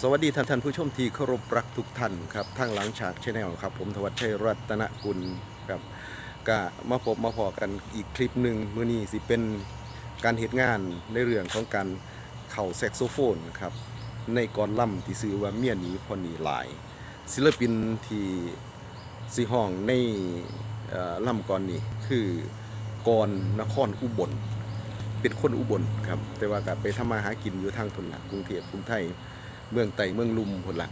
สวัสดีท่านท่านผู้ชมที่เคารพรักทุกท่านครับทางหลังฉากชแนลครับ ผมธวัชชัยรัตนกุลครับก็มาพบมาพอกันอีกคลิปหนึ่งมือนี้สิเป็นการเหตุงานในเรื่องของการเข่าแซกโซโฟนครับในกรล่ำที่ซื้อว่าเมียหนีพอหนีหลาย ศิลปินที่สีห้องในล่ำก่อนนี้คือกรนครอุบล เป็นคนอุบลครับแต่ว่าก็ไปทำมาหากินอยู่ทางทุนละกรุงเทพกรุงไทย เมืองไต่เมืองลุมพนละ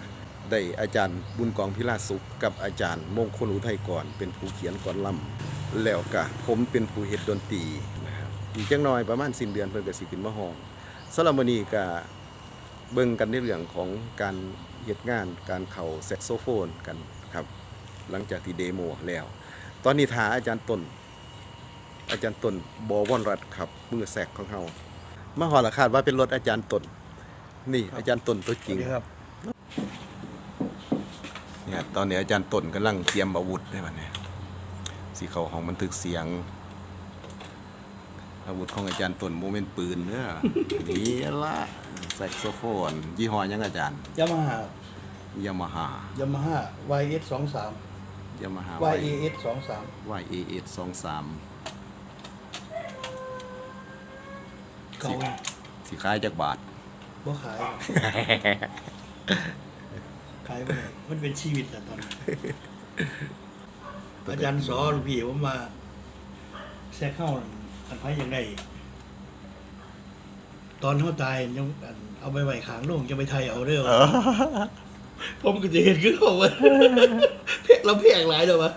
ได้อาจารย์บุญกองพิลาสุขกับอาจารย์มงคลอุทัยก่อนเป็นผู้เขียนก่อนลำแล้วก็ผมเป็นผู้เฮ็ดดนตรีนะครับอีกจังน้อยประมาณสิ้นเดือนเพิ่นก็สิขึ้นมาห้องสำหรัมื้อนี้ก็เบิ่งกันในเรื่องของการเฮ็ดงานการเข้าแซกโซโฟนกันครับหลังจากที่เดโมแล้ว ตอนนี้ทาอาจารย์ต้น อาจารย์ต้นบวรรัตครับมือแซกของเฮามาหอละคาดว่าเป็นรถอาจารย์ต้น นี่อาจารย์ต้นตัวจริงครับเนี่ยตอนนี้อาจารย์ต้นกำลังเตรียมอาวุธได้บัดนี้สีเขาของบันทึกเสียง อาวุธของอาจารย์ต้นโมเมนต์ปืนเด้อนี่ละแซกโซโฟน ยี่ห้อหยังอาจารย์ยามาฮ่ายามาฮ่ายามาฮ่า YS สองสามยามาฮ่า YAS สองสาม YAS สองสามเก่าสีคล้ายจากบาท บ่ขายขายไปไหนมันเป็นชีวิตอะตอนนี้อาจารย์สอนพี่ผมมาแซกเข้าอันไพ่ยังไงตอนเขาตายยังอันเอาไปไหวขางโลงจะไปไทยเอาเด้อวะผมก็จะเห็นขึ้นเขาว่าเพกเราเพกหลายเด้อวะ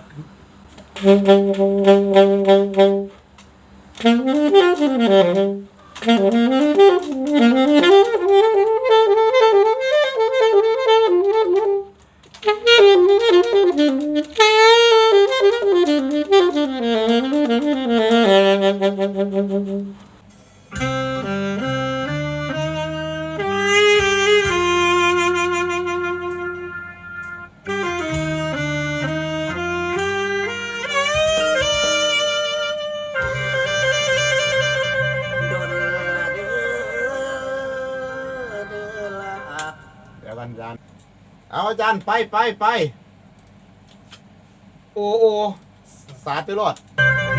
ด อาจารย์ไปไปไปโอโอสาดไปรอด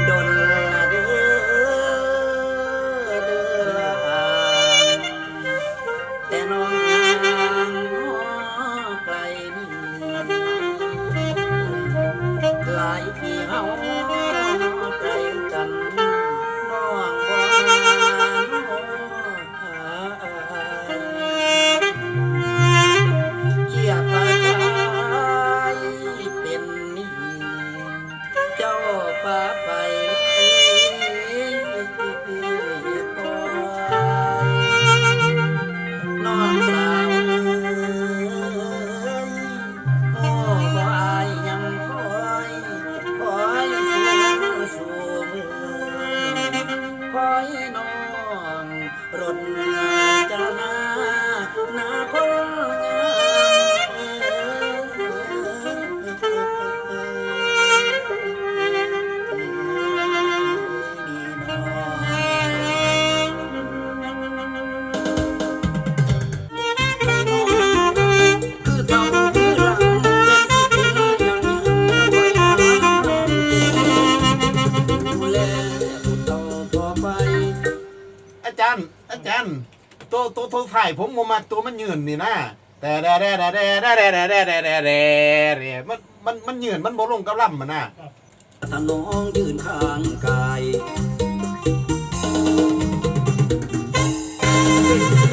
ดนละเด้อเด้อแต่น้องยังไกลนี่หลายที่ อาจารย์ตัวตัวตัวถ่ายผมโมมักตัวมันยืนนี่นะแต่แต่แต่แต่แต่แต่แต่แต่แต่แต่แต่มันมันมันยืนมันบ่ลงกับลำมันนะถ้าน้องยืนข้างกายมีอาย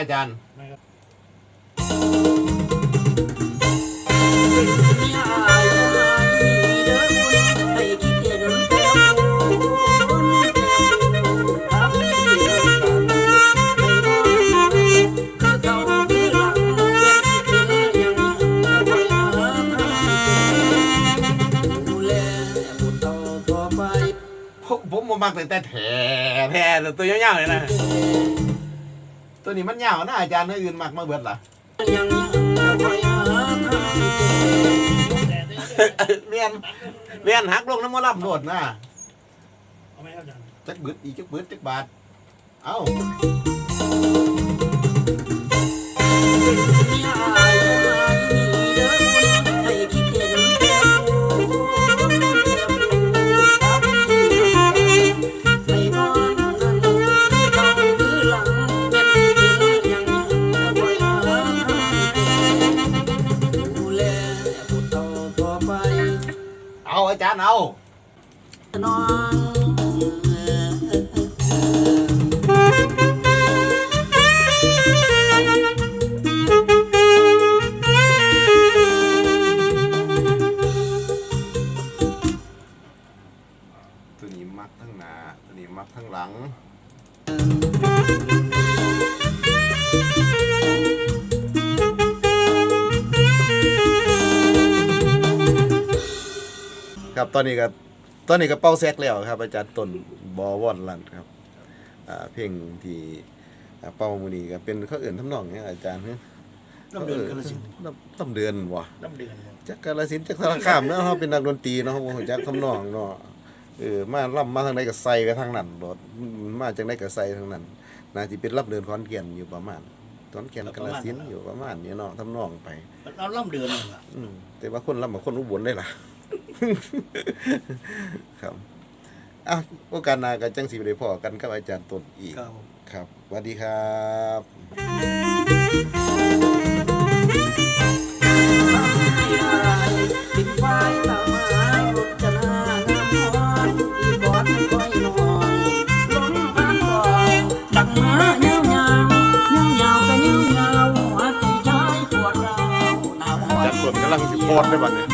อาจารย์ผมบ่มักตั้งแต่แถแผ่ตัวเงี้ยาวๆเลยนะ ตัวนี้มันยาวนะอาจารย์เนื้ออื่นมักมาเบิดล่ะยังยังคอยหาทางเจอเรียนเมียนหักลงน้ำมันรับโหลดนะเอาไหมครับอาจารย์จักบึดอีจักบึดจักบาทเอ้า น้องตัวนี้มักทั้งหน้าตัวนี้มักทั้งหลังครับตอนนี้ก็ ตอนนี้ก็เป้าแซกแล้วครับอาจารย์ต้นบอวอนลันครับอ่าเพลงที่อ่าเป้ามือนี้ก็เป็นเขาเอื่นทำนองเนี้ยอาจารย์เนี่ยน้ำเดือนกาลสินธุ์น้ำน้ำเดือนวะน้ำเดือนจากกาลสินธุ์จากสารคามเนาะเขาเป็นนักดนตรีเนาะเขาบอกจากทำนองเนาะเออมาล่ำมาทางใดก็ใส่ไปทางนั้นรถมาจากไหนก็ใส่ทางนั้นน่าจะเป็นรับเดินขอนแก่นอยู่ประมาณขอนแก่นกาลสินธุ์อยู่ประมาณนี้เนาะทำนองไปเราล่ำเดือนนั่นล่ะอืมแต่ว่าคนรับมาคนอุบลได้ล่ะ ครับอะโอกาสหน้าก็จังสิไปได้พอกันกับอาจารย์ต้นอีก ครับครับสวัสดีครับปิดไฟตามหารถจะนางามพรอีบอดไม่ค่อยนอนลมพัดก่อนดังมาเงี้ยวเงาเงี้ยวเงาก็เงี้ยวเงาหัวใจชายปวดร้าวหนาวอาจารย์ต้นกำลังสิโพสได้บัดเนี่ย